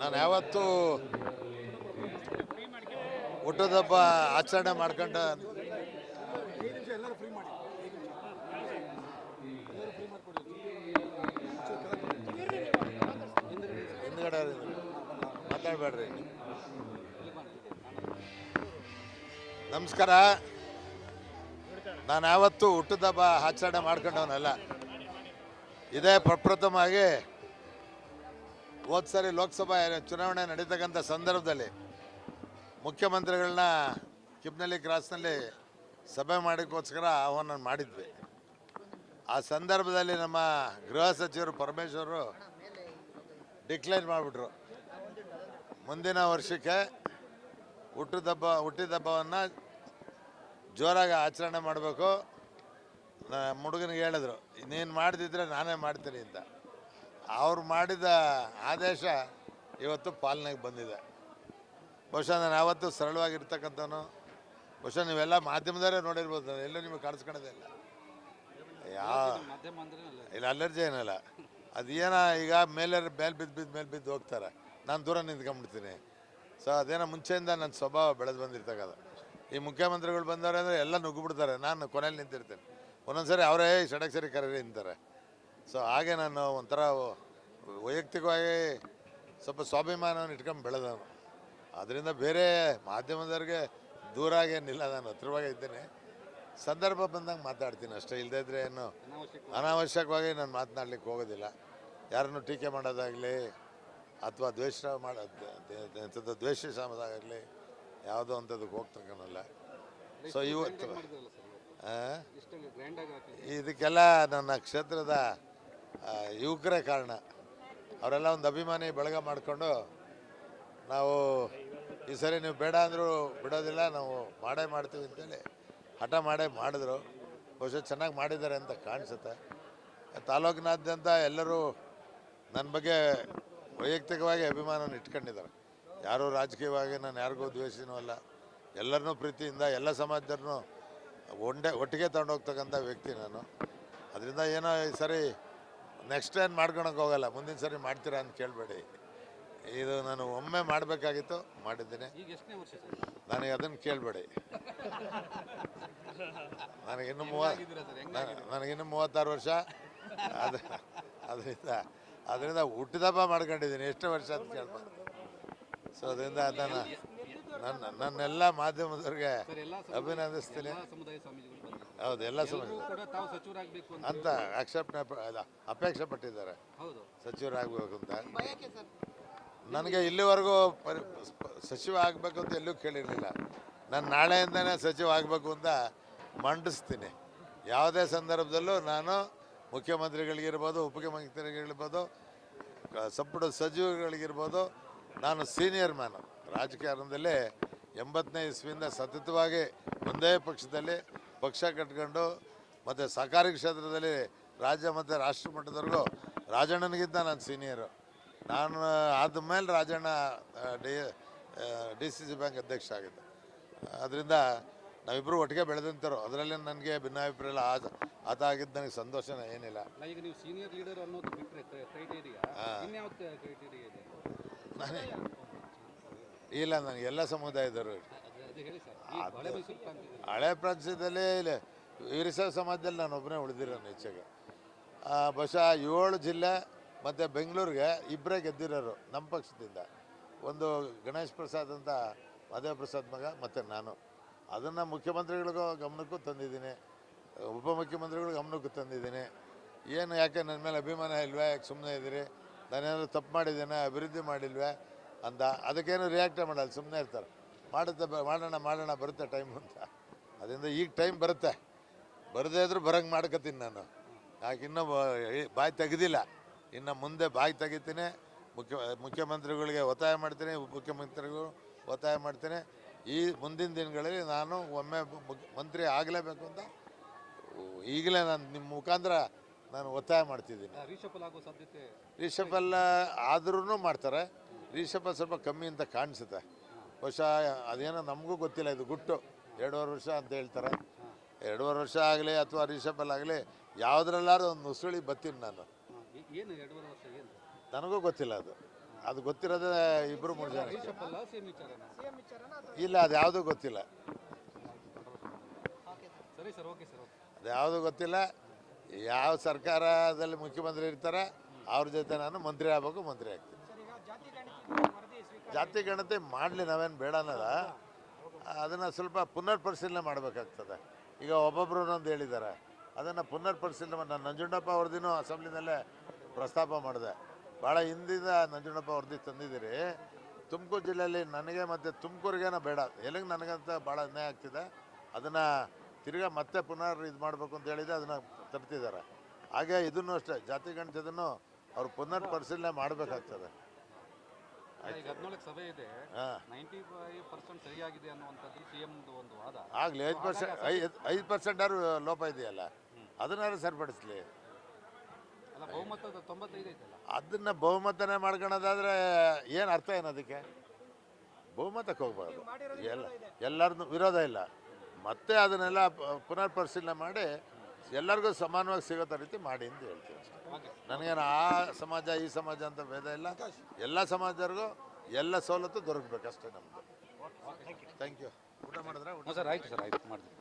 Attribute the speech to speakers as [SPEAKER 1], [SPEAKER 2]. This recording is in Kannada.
[SPEAKER 1] ನಾನು ಯಾವತ್ತೂ ಹುಟ್ಟದಬ್ಬ ಆಚರಣೆ ಮಾಡ್ಕೊಂಡ ಹಿಂದ್ಗಡೆ ಮಾತಾಡಬೇಡ್ರಿ. ನಮಸ್ಕಾರ. ನಾನು ಯಾವತ್ತೂ ಹುಟ್ಟದಬ್ಬ ಆಚರಣೆ ಮಾಡ್ಕೊಂಡವನಲ್ಲ. ಇದೇ ಪ್ರಪ್ರಥಮವಾಗಿ ಹೋದ ಸಾರಿ ಲೋಕಸಭಾ ಚುನಾವಣೆ ನಡೀತಕ್ಕಂಥ ಸಂದರ್ಭದಲ್ಲಿ ಮುಖ್ಯಮಂತ್ರಿಗಳನ್ನ ಕಿಬ್ನಳ್ಳಿ ಕ್ರಾಸ್ನಲ್ಲಿ ಸಭೆ ಮಾಡೋಕ್ಕೋಸ್ಕರ ಆಹ್ವಾನ ಮಾಡಿದ್ವಿ. ಆ ಸಂದರ್ಭದಲ್ಲಿ ನಮ್ಮ ಗೃಹ ಸಚಿವರು ಪರಮೇಶ್ವರು ಡಿಕ್ಲೈನ್ ಮಾಡಿಬಿಟ್ರು. ಮುಂದಿನ ವರ್ಷಕ್ಕೆ ಹುಟ್ಟಿದಬ್ಬ ಹುಟ್ಟಿದಬ್ಬವನ್ನು ಜೋರಾಗಿ ಆಚರಣೆ ಮಾಡಬೇಕು. ಮುಡುಗನಿಗೆ ಹೇಳಿದ್ರು, ನೀನು ಮಾಡ್ತಿದ್ರೆ ನಾನೇ ಮಾಡ್ತೀನಿ ಅಂತ. ಅವ್ರು ಮಾಡಿದ ಆದೇಶ ಇವತ್ತು ಪಾಲನೆಗೆ ಬಂದಿದೆ. ಬಹುಶಃ ನಾನು ಯಾವತ್ತು ಸರಳವಾಗಿರ್ತಕ್ಕಂಥವನು. ಬಹುಶಃ ನೀವೆಲ್ಲ ಮಾಧ್ಯಮದವರೇ ನೋಡಿರ್ಬೋದು ನಾನು, ಎಲ್ಲೂ ನಿಮಗೆ ಕಾಣಿಸ್ಕೊಳ್ಳೋದೇ ಇಲ್ಲ. ಯಾ, ಇಲ್ಲ, ಅಲರ್ಜಿ ಏನಲ್ಲ. ಅದೇನ ಈಗ ಮೇಲೆ ಮೇಲೆ ಬಿದ್ದು ಬಿದ್ದು, ಮೇಲೆ ಬಿದ್ದು ಹೋಗ್ತಾರೆ. ನಾನು ದೂರ ನಿಂತ್ಕೊಂಡ್ಬಿಡ್ತೀನಿ. ಸೊ ಅದೇನೋ ಮುಂಚೆಯಿಂದ ನನ್ನ ಸ್ವಭಾವ ಬೆಳೆದು ಬಂದಿರ್ತಕ್ಕಂಥ ಈ ಮುಖ್ಯಮಂತ್ರಿಗಳು ಬಂದವ್ರೆ ಅಂದರೆ ಎಲ್ಲ ನುಗ್ಗಿಬಿಡ್ತಾರೆ. ನಾನು ಕೊನೆಯಲ್ಲಿ ನಿಂತಿರ್ತೇನೆ. ಒಂದೊಂದ್ಸರಿ ಅವರೇ ಸಡಕ್ ಸರಿ ಕರೀರಿ ನಿಂತಾರೆ ಸೊ ಹಾಗೆ ನಾನು ಒಂಥರ ವೈಯಕ್ತಿಕವಾಗಿ ಸ್ವಲ್ಪ ಸ್ವಾಭಿಮಾನವನ್ನು ಇಟ್ಕೊಂಡು ಬೆಳೆದವನು. ಅದರಿಂದ ಬೇರೆ ಮಾಧ್ಯಮದವ್ರಿಗೆ ದೂರ ಆಗೇನಿಲ್ಲ ನಾನು ಹತ್ರವಾಗೇ ಇದ್ದೇನೆ. ಸಂದರ್ಭ ಬಂದಂಗೆ ಮಾತಾಡ್ತೀನಿ ಅಷ್ಟೇ ಇಲ್ಲದೇ ಇದ್ದರೆ ಏನು
[SPEAKER 2] ಅನಾವಶ್ಯಕ
[SPEAKER 1] ಅನಾವಶ್ಯಕವಾಗಿ ನಾನು ಮಾತನಾಡ್ಲಿಕ್ಕೆ ಹೋಗೋದಿಲ್ಲ. ಯಾರನ್ನು ಟೀಕೆ ಮಾಡೋದಾಗಲಿ ಅಥವಾ ದ್ವೇಷ ಮಾಡೋದು ಎಂಥದ್ದು ದ್ವೇಷ ಸಾಮದಾಗಲಿ ಯಾವುದೋ ಅಂಥದ್ದಕ್ಕೆ ಹೋಗ್ತಕ್ಕನಲ್ಲ. ಸೊ ಇವತ್ತು ಇದಕ್ಕೆಲ್ಲ ನನ್ನ ಕ್ಷೇತ್ರದ ಯುವಕರೇ ಕಾರಣ. ಅವರೆಲ್ಲ ಒಂದು ಅಭಿಮಾನಿ ಬಳಗ ಮಾಡಿಕೊಂಡು ನಾವು ಈ ಸರಿ ನೀವು ಬೇಡ ಅಂದರೂ ಬಿಡೋದಿಲ್ಲ, ನಾವು ಮಾಡೇ ಮಾಡ್ತೀವಿ ಅಂತೇಳಿ ಹಠ ಮಾಡೇ ಮಾಡಿದ್ರು. ಬಹುಶಃ ಚೆನ್ನಾಗಿ ಮಾಡಿದ್ದಾರೆ ಅಂತ ಕಾಣಿಸುತ್ತೆ. ತಾಲೂಕಿನಾದ್ಯಂತ ಎಲ್ಲರೂ ನನ್ನ ಬಗ್ಗೆ ವೈಯಕ್ತಿಕವಾಗಿ ಅಭಿಮಾನ ಇಟ್ಕೊಂಡಿದ್ದಾರೆ. ಯಾರೂ ರಾಜಕೀಯವಾಗಿ ನಾನು ಯಾರಿಗೂ ದ್ವೇಷನೂ ಅಲ್ಲ. ಎಲ್ಲರನ್ನೂ ಪ್ರೀತಿಯಿಂದ, ಎಲ್ಲ ಸಮಾಜದವ್ರನ್ನೂ ಒಂಡೆ, ಒಟ್ಟಿಗೆ ತಗೊಂಡೋಗ್ತಕ್ಕಂಥ ವ್ಯಕ್ತಿ ನಾನು. ಅದರಿಂದ ಏನೋ ಈ ಸರಿ ನೆಕ್ಸ್ಟ್ ಟೈಮ್ ಮಾಡ್ಕೊಳಕ್ಕೆ ಹೋಗಲ್ಲ. ಮುಂದಿನ ಸರಿ ಮಾಡ್ತೀರಾ ಅಂತ ಕೇಳಬೇಡಿ. ಇದು ನಾನು ಒಮ್ಮೆ ಮಾಡಬೇಕಾಗಿತ್ತು ಮಾಡಿದ್ದೀನಿ. ನನಗೆ ಅದನ್ನು ಕೇಳಬೇಡಿ. ನನಗಿನ್ನು ಮೂವ ನನಗಿನ್ನು ಮೂವತ್ತಾರು ವರ್ಷ. ಅದು ಅದರಿಂದ ಅದರಿಂದ ಹುಟ್ಟಿದಬ್ಬ ಮಾಡ್ಕೊಂಡಿದ್ದೀನಿ. ಎಷ್ಟು ವರ್ಷ ಅಂತ ಕೇಳ್ಬೋದು ಸೊ ಅದರಿಂದ ನನ್ನ ನನ್ನ ನನ್ನೆಲ್ಲ ಮಾಧ್ಯಮದವ್ರಿಗೆ ಅಭಿನಂದಿಸ್ತೀನಿ. ಹೌದು ಎಲ್ಲ ಸಮ
[SPEAKER 2] ಕೂಡ ತಾವು ಸಚಿವರಾಗಬೇಕು ಅಂತ
[SPEAKER 1] ಅಂತ ಅಕ್ಸೆಪ್ಟ್ ಅಲ್ಲ, ಅಪೇಕ್ಷೆ ಪಟ್ಟಿದ್ದಾರೆ
[SPEAKER 2] ಹೌದು.
[SPEAKER 1] ಸಚಿವರಾಗಬೇಕು ಅಂತ. ನನಗೆ ಇಲ್ಲಿವರೆಗೂ ಪರಿ ಸಚಿವ ಆಗಬೇಕು ಅಂತ ಎಲ್ಲೂ ಕೇಳಿರಲಿಲ್ಲ. ನಾನು ನಾಳೆಯಿಂದನೇ ಸಚಿವ ಆಗಬೇಕು ಅಂತ ಮಂಡಿಸ್ತೀನಿ. ಯಾವುದೇ ಸಂದರ್ಭದಲ್ಲೂ ನಾನು ಮುಖ್ಯಮಂತ್ರಿಗಳಿಗಿರ್ಬೋದು ಉಪಮುಖ್ಯಮಂತ್ರಿಗಳಿರ್ಬೋದು ಕ- ಸಂಪುಟ ಸಚಿವಗಳಿಗಿರ್ಬೋದು ನಾನು ಸೀನಿಯರ್ ಮ್ಯಾನು. ರಾಜಕಾರಣದಲ್ಲಿ ಎಂಬತ್ತನೇ ಇಸ್ವಿಯಿಂದ ಸತತವಾಗಿ ಒಂದೇ ಪಕ್ಷದಲ್ಲಿ ಪಕ್ಷ ಕಟ್ಕೊಂಡು ಮತ್ತು ಸಹಕಾರಿ ಕ್ಷೇತ್ರದಲ್ಲಿ ರಾಜ್ಯ ಮತ್ತು ರಾಷ್ಟ್ರ ಮಟ್ಟದವರೆಗೂ ರಾಜಣ್ಣನಿಗಿಂತ ನಾನು ಸೀನಿಯರು ನಾನು ಆದಮೇಲೆ Rajanna D D C C bank ಅಧ್ಯಕ್ಷ ಆಗಿದ್ದೆ. ಅದರಿಂದ ನಾವಿಬ್ಬರು ಒಟ್ಟಿಗೆ ಬೆಳೆದಂತರು. ಅದರಲ್ಲಿ ನನಗೆ ಭಿನ್ನಾಭಿಪ್ರಾಯ ಇಲ್ಲ ಆತ ಆತ ಆಗಿದ್ದು ನನಗೆ ಸಂತೋಷನೇ ಏನಿಲ್ಲ.
[SPEAKER 2] ಈಗ ನೀವು ಸೀನಿಯರ್ ಲೀಡರ್ ಅನ್ನೋದು ಬಿಟ್ಟರೆ ಕ್ರೈಟೇರಿಯಾ ಇನ್ಯಾವ ಕ್ರೈಟೇರಿಯಾ ಇದೆ?
[SPEAKER 1] ನಾನೇ ಇಲ್ಲ ನನಗೆ ಎಲ್ಲ ಸಮುದಾಯದವರು
[SPEAKER 2] ಹೇಳಿ
[SPEAKER 1] ಪ್ರದೇಶದಲ್ಲಿ ವೀರಶೈವ ಸಮಾಜದಲ್ಲಿ ನಾನು ಒಬ್ಬನೇ ಉಳಿದಿರೋನು ಹೆಚ್ಚಾಗಿ ಆ, ಬಹುಶಃ ಏಳು ಜಿಲ್ಲೆ ಮತ್ತು ಬೆಂಗಳೂರಿಗೆ ಇಬ್ಬರೇ ಗೆದ್ದಿರೋರು ನಮ್ಮ ಪಕ್ಷದಿಂದ. ಒಂದು ಗಣೇಶ್ ಪ್ರಸಾದ್ ಅಂತ ಮಾದೇವ ಪ್ರಸಾದ್ ಮಗ ಮತ್ತು ನಾನು. ಅದನ್ನು ಮುಖ್ಯಮಂತ್ರಿಗಳಿಗೂ ಗಮನಕ್ಕೂ ತಂದಿದ್ದೀನಿ. ಉಪಮುಖ್ಯಮಂತ್ರಿಗಳು ಗಮನಕ್ಕೂ ತಂದಿದ್ದೀನಿ. ಏನು ಯಾಕೆ ನನ್ನ ಮೇಲೆ ಅಭಿಮಾನ ಇಲ್ವೇ? ಯಾಕೆ ಸುಮ್ಮನೆ ಇದ್ದೀರಿ? ನಾನೇನಾದ್ರು ತಪ್ಪು ಮಾಡಿದ್ದೇನೆ? ಅಭಿವೃದ್ಧಿ ಮಾಡಿಲ್ವೇ? ಅಂತ ಅದಕ್ಕೇನು ರಿಯಾಕ್ಟೇ ಮಾಡಲ್ಲ ಸುಮ್ಮನೆ ಇರ್ತಾರೆ. ಮಾಡುತ್ತೆ ಬ- ಮಾಡೋಣ ಮಾಡೋಣ ಬರುತ್ತೆ ಟೈಮ್ ಅಂತ. ಅದರಿಂದ ಈಗ ಟೈಮ್ ಬರುತ್ತೆ. ಬರದೇ ಇದ್ರೂ ಬರಂಗೆ ಮಾಡ್ಕೊತೀನಿ ನಾನು. ಯಾಕೆ ಇನ್ನೂ ಬಾಯಿ ತೆಗೆದಿಲ್ಲ. ಇನ್ನು ಮುಂದೆ ಬಾಯಿ ತೆಗಿತೀನಿ. ಮುಖ್ಯ ಮುಖ್ಯಮಂತ್ರಿಗಳಿಗೆ ಒತ್ತಾಯ ಮಾಡ್ತೀನಿ ಉಪಮುಖ್ಯಮಂತ್ರಿಗಳು ಒತ್ತಾಯ ಮಾಡ್ತೀನಿ. ಈ ಮುಂದಿನ ದಿನಗಳಲ್ಲಿ ನಾನು ಒಮ್ಮೆ ಮಂತ್ರಿ ಆಗಲೇಬೇಕು ಅಂತ ಈಗಲೇ ನಾನು ನಿಮ್ಮ ಮುಖಾಂತರ ನಾನು ಒತ್ತಾಯ ಮಾಡ್ತಿದ್ದೀನಿ. ರಿಷಬಲ್ ಆದ್ರೂ ಮಾಡ್ತಾರೆ. ರಿಷಬಲ್ ಸ್ವಲ್ಪ ಕಮ್ಮಿ ಅಂತ ಕಾಣಿಸುತ್ತೆ. ಬಹುಶಃ ಅದೇನೋ ನಮಗೂ ಗೊತ್ತಿಲ್ಲ ಇದು ಗುಟ್ಟು. ಎರಡೂವರೆ ವರ್ಷ ಅಂತ ಹೇಳ್ತಾರೆ. ಎರಡೂವರೆ ವರ್ಷ ಆಗಲಿ ಅಥವಾ ರಿಷಬಲ್ ಆಗಲಿ ಯಾವುದ್ರಲ್ಲಾದ್ರೂ ಒಂದು ನುಸುಳಿ ಬತ್ತೀನಿ ನಾನು.
[SPEAKER 2] ಏನು ಎರಡೂವರೆ ವರ್ಷ ಏನು?
[SPEAKER 1] ನನಗೂ ಗೊತ್ತಿಲ್ಲ ಅದು. ಅದು ಗೊತ್ತಿರೋದೇ ಇಬ್ಬರು ಮೂರು ಜನ. ಇಲ್ಲ ಅದು ಯಾವುದೂ ಗೊತ್ತಿಲ್ಲ.
[SPEAKER 2] ಸರಿ ಸರ್ ಓಕೆ ಸರ್ ಓಕೆ.
[SPEAKER 1] ಅದು ಯಾವುದೂ ಗೊತ್ತಿಲ್ಲ. ಯಾವ ಸರ್ಕಾರದಲ್ಲಿ ಮುಖ್ಯಮಂತ್ರಿ ಇರ್ತಾರೆ ಅವ್ರ ಜೊತೆ ನಾನು ಮಂತ್ರಿ ಆಗ್ಬೇಕು ಮಂತ್ರಿ ಆಗ್ತೀನಿ. ಜಾತಿ ಗಣತಿ ಮಾಡಲಿ ನಾವೇನು ಬೇಡ ಅನ್ನೋದ? ಅದನ್ನು ಸ್ವಲ್ಪ ಪುನರ್ ಪರಿಶೀಲನೆ ಮಾಡಬೇಕಾಗ್ತದೆ. ಈಗ ಒಬ್ಬೊಬ್ಬರು ಒಂದು ಹೇಳಿದ್ದಾರೆ. ಅದನ್ನು ಪುನರ್ ಪರಿಶೀಲನೆ ಮಾಡಿ ನಾನು ನಂಜುಂಡಪ್ಪ ಅವ್ರದಿನೂ ಅಸೆಂಬ್ಲಿನಲ್ಲೇ ಪ್ರಸ್ತಾಪ ಮಾಡಿದೆ. ಭಾಳ ಹಿಂದಿಂದ ನಂಜುಂಡಪ್ಪ ಅವ್ರದ್ದು ತಂದಿದ್ದೀರಿ. ತುಮಕೂರು ಜಿಲ್ಲೆಯಲ್ಲಿ ನನಗೆ ಮತ್ತು ತುಮಕೂರಿಗೇನ ಬೇಡ. ಎಲ್ಲಿಗೆ ನನಗಂತ ಭಾಳ ಅನ್ಯಾಯ ಆಗ್ತಿದೆ. ಅದನ್ನು ತಿರ್ಗಾ ಮತ್ತೆ ಪುನರ್ ಇದು ಮಾಡಬೇಕು ಅಂತ ಹೇಳಿದೆ ಅದನ್ನು ತರ್ತಿದ್ದಾರೆ. ಹಾಗೆ ಇದನ್ನು ಅಷ್ಟೇ, ಜಾತಿ ಗಣಿತದನ್ನು ಅವ್ರು ಪುನರ್ ಪರಿಶೀಲನೆ ಮಾಡಬೇಕಾಗ್ತದೆ.
[SPEAKER 2] ಈಗ ಹದಿನಾಲ್ಕು ಸಭೆ ಇದೆ.
[SPEAKER 1] ಹಾಂ.
[SPEAKER 2] ನೈಂಟಿ ಫೈವ್ ಪರ್ಸೆಂಟ್ ಸರಿಯಾಗಿದೆ ಅನ್ನುವಂಥದ್ದು ಸಿ ಎಮ್ದು ಒಂದು ವಾದ.
[SPEAKER 1] ಆಗಲಿ ಐದು ಪರ್ಸೆಂಟ್ ಐದು ಐದು ಪರ್ಸೆಂಟ್ ಆರು ಲೋಪ ಇದೆಯಲ್ಲ? ಅದನ್ನಾರು ಸರಿಪಡಿಸ್ಲಿ.
[SPEAKER 2] ಅಲ್ಲ ಬಹುಮತದ ತೊಂಬತ್ತೈದು ಐತಲ್ಲ?
[SPEAKER 1] ಅದನ್ನ ಬಹುಮತನೇ ಮಾಡ್ಕೊಳೋದಾದ್ರೆ ಏನು ಅರ್ಥ ಏನು ಅದಕ್ಕೆ? ಬಹುಮತಕ್ಕೆ ಹೋಗ್ಬಾರ್ದು. ಎಲ್ಲ ಎಲ್ಲರದ್ದು ವಿರೋಧ ಇಲ್ಲ. ಮತ್ತೆ ಅದನ್ನೆಲ್ಲ ಪುನರ್ ಪರಿಶೀಲನೆ ಮಾಡಿ ಎಲ್ಲರಿಗೂ ಸಮಾನವಾಗಿ ಸಿಗೋ ರೀತಿ ಮಾಡಿ ಅಂತ ಹೇಳ್ತೀನಿ ಅಷ್ಟೇ. ನನಗೇನು ಆ ಸಮಾಜ ಈ ಸಮಾಜ ಅಂತ ಭೇದ ಇಲ್ಲ. ಎಲ್ಲ ಸಮಾಜರಿಗೂ ಎಲ್ಲ ಸವಲತ್ತು ದೊರಕಬೇಕಷ್ಟೇ ನಮ್ಮದು ಥ್ಯಾಂಕ್ ಯು ಊಟ ಮಾಡಿದ್ರೆ
[SPEAKER 2] ಸರ್ ಆಯ್ತು ಸರ್ ಆಯ್ತು ಮಾಡ್ತೀನಿ.